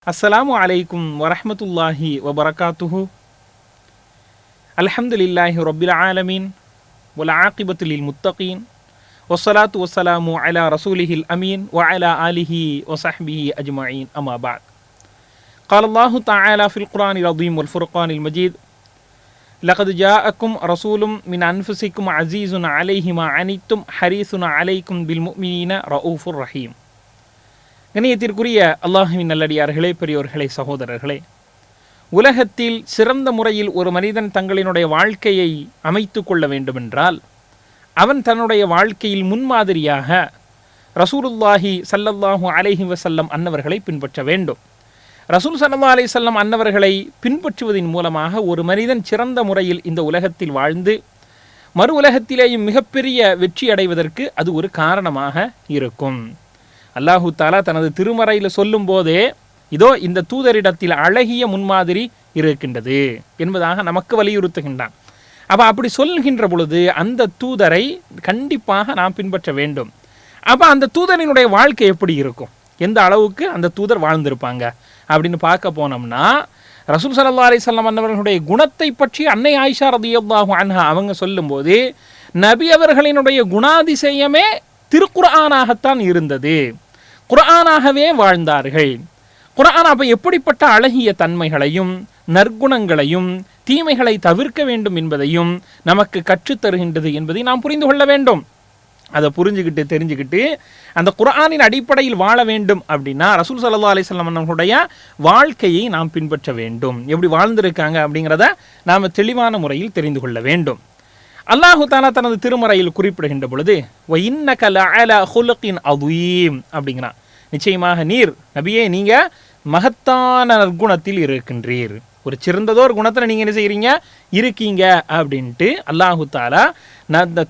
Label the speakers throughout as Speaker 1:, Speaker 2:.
Speaker 1: السلام عليكم ورحمة الله وبركاته. الحمد لله رب العالمين والعاقبة للمتقين والصلاة والسلام على رسوله الأمين وعلى آله وصحبه أجمعين أما بعد. قال الله تعالى في القرآن العظيم والفرقان المجيد لقد جاءكم رسول من أنفسكم عزيز عليه ما عنتم حريص عليكم بالمؤمنين رؤوف رحيم. கணியத்திற்குரிய அல்லாஹுவின் நல்லடியார்களே பெரியோர்களே சகோதரர்களே. உலகத்தில் சிறந்த முறையில் ஒரு மனிதன் தங்களினுடைய வாழ்க்கையை அமைத்து கொள்ள வேண்டுமென்றால் அவன் தன்னுடைய வாழ்க்கையில் முன்மாதிரியாக ரசூலுல்லாஹி சல்லல்லாஹு அலைஹி வசல்லம் அன்னவர்களை பின்பற்ற வேண்டும். ரசூல் சல்லா அலி அன்னவர்களை பின்பற்றுவதன் மூலமாக ஒரு மனிதன் சிறந்த முறையில் இந்த உலகத்தில் வாழ்ந்து மறு உலகத்திலேயும் மிகப்பெரிய வெற்றி அடைவதற்கு அது ஒரு காரணமாக இருக்கும். அல்லாஹு தாலா தனது திருமறையில் சொல்லும் போதே இதோ இந்த தூதரிடத்தில் அழகிய முன்மாதிரி இருக்கின்றது என்பதாக நமக்கு வலியுறுத்துகின்றான். அப்போ அப்படி சொல்கின்ற பொழுது அந்த தூதரை கண்டிப்பாக நாம் பின்பற்ற வேண்டும். அப்போ அந்த தூதரினுடைய வாழ்க்கை எப்படி இருக்கும்? எந்த அளவுக்கு அந்த தூதர் வாழ்ந்திருப்பாங்க? அப்படின்னு பார்க்க போனோம்னா ரசூல் சல்லா அலிசல்லாம் அன்னவர்களுடைய குணத்தை பற்றி அன்னை ஆயிஷா ரதியல்லாஹு அன்ஹா அவங்க சொல்லும்போது நபி அவர்களினுடைய குணாதிசயமே திருக்குர்ஆனாகத்தான் இருந்தது. குரானாகவே வாழ்ந்தார்கள். குரான் அப்போ எப்படிப்பட்ட அழகிய தன்மைகளையும் நற்குணங்களையும் தீமைகளை தவிர்க்க வேண்டும் என்பதையும் நமக்கு கற்றுத்தருகின்றது என்பதை நாம் புரிந்து கொள்ள வேண்டும். அதை புரிஞ்சுக்கிட்டு தெரிஞ்சுக்கிட்டு அந்த குரானின் அடிப்படையில் வாழ வேண்டும் அப்படின்னா ரசூல் சல்லா அலிஸ்லாம் அவர்களுடைய வாழ்க்கையை நாம் பின்பற்ற வேண்டும். எப்படி வாழ்ந்திருக்காங்க அப்படிங்கிறத நாம் தெளிவான முறையில் தெரிந்து கொள்ள வேண்டும். அல்லாஹு தாலா தனது திருமறையில் குறிப்பிடுகின்ற பொழுது அதுவீம் அப்படிங்கிறான். நிச்சயமாக நீர். நபியே நீங்க மகத்தான நற்குணத்தில் இருக்கின்றீர். ஒரு சிறந்ததோர் குணத்தில் நீங்கள் என்ன செய்கிறீங்க இருக்கீங்க அப்படின்ட்டு அல்லாஹு தாலா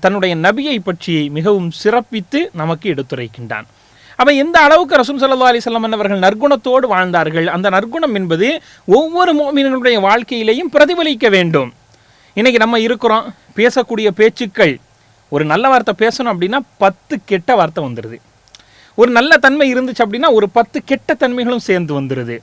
Speaker 1: தன்னுடைய நபியை பற்றி மிகவும் சிறப்பித்து நமக்கு எடுத்துரைக்கின்றான். அப்போ எந்த அளவுக்கு ரசூல் சல்லா அலிஸ்லாம் அவர்கள் நற்குணத்தோடு வாழ்ந்தார்கள்? அந்த நற்குணம் என்பது ஒவ்வொரு மோமினர்களுடைய வாழ்க்கையிலையும் பிரதிபலிக்க வேண்டும். இன்றைக்கி நம்ம இருக்கிறோம் பேசக்கூடிய பேச்சுக்கள். ஒரு நல்ல வார்த்தை பேசணும் அப்படின்னா பத்து கெட்ட வார்த்தை வந்துடுது ஒரு நல்ல தன்மை இருந்துச்சு அப்படின்னா ஒரு பத்து கெட்ட தன்மைகளும் சேர்ந்து வந்துடுது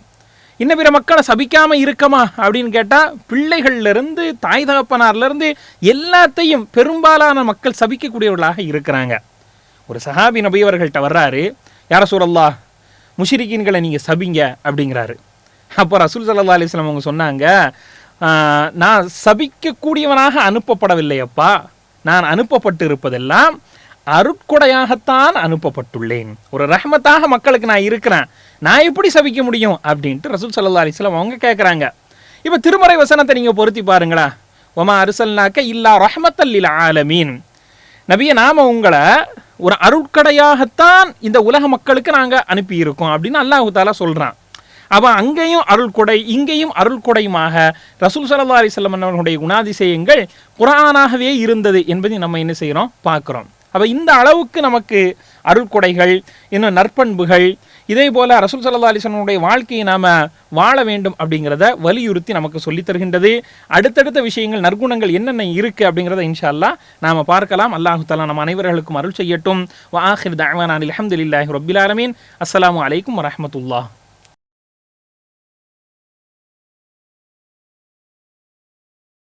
Speaker 1: இன்னும் பிற மக்களை சபிக்காமல் இருக்கமா அப்படின்னு கேட்டால் பிள்ளைகள்லேருந்து தாய் தகப்பனார்லேருந்து எல்லாத்தையும் பெரும்பாலான மக்கள் சபிக்கக்கூடியவர்களாக இருக்கிறாங்க. ஒரு சஹாபி நபி அவர்கள்ட்ட வர்றாரு யார சூழல்லா முஷிரிக்கீன்களை நீங்கள் சபிங்க அப்படிங்கிறாரு. அப்போ ரசூல் சல்லா அலிஸ்லாம் அவங்க சொன்னாங்க நான் சபிக்கக்கூடியவனாக அனுப்பப்படவில்லை அப்பா நான் அனுப்பப்பட்டு இருப்பதெல்லாம் அருட்கொடையாகத்தான் அனுப்பப்பட்டுள்ளேன். ஒரு ரஹமத்தாக மக்களுக்கு நான் இருக்கிறேன். நான் எப்படி சபிக்க முடியும்? அப்படின்ட்டு ரசூல் சல்லா அலிஸ்லாம் அவங்க கேட்குறாங்க இப்போ திருமறை வசனத்தை நீங்கள் பொருத்தி பாருங்களா? ஒமா அரிசல்னாக்க இல்லா ரஹமத்தல்லில் ஆலமீன். நபிய நாம உங்களை ஒரு அருட்கடையாகத்தான் இந்த உலக மக்களுக்கு நாங்கள் அனுப்பியிருக்கோம் அப்படின்னு அல்லாஹு தாலா சொல்கிறான் அவன் அங்கேயும் அருள் கொடை இங்கேயும் அருள் கொடையுமாக ரசூல் சல்லா அலிஸ்லம் அவர்களுடைய குணாதிசயங்கள் குரானாகவே இருந்தது என்பதை நம்ம என்ன செய்கிறோம் பார்க்குறோம். அப்போ இந்த அளவுக்கு நமக்கு அருள்கொடைகள் இன்னும் நற்பண்புகள் இதே போல் ரசூல் சல்லா அலிஸ்லனுடைய வாழ்க்கையை நாம் வாழ வேண்டும் அப்படிங்கிறத வலியுறுத்தி நமக்கு சொல்லித் தருகின்றது. அடுத்தடுத்த விஷயங்கள் நற்குணங்கள் என்னென்ன இருக்குது அப்படிங்கிறத இன்ஷால்லா நாம் பார்க்கலாம். அல்லாஹு தாலா நம்ம அனைவர்களுக்கும் அருள் செய்யட்டும். வாஹிர் தாவான் அலமதுல்லாஹி ரபில் ஆலமீன். அஸ்லாம் வலைக்கம் வரமத்துல்லா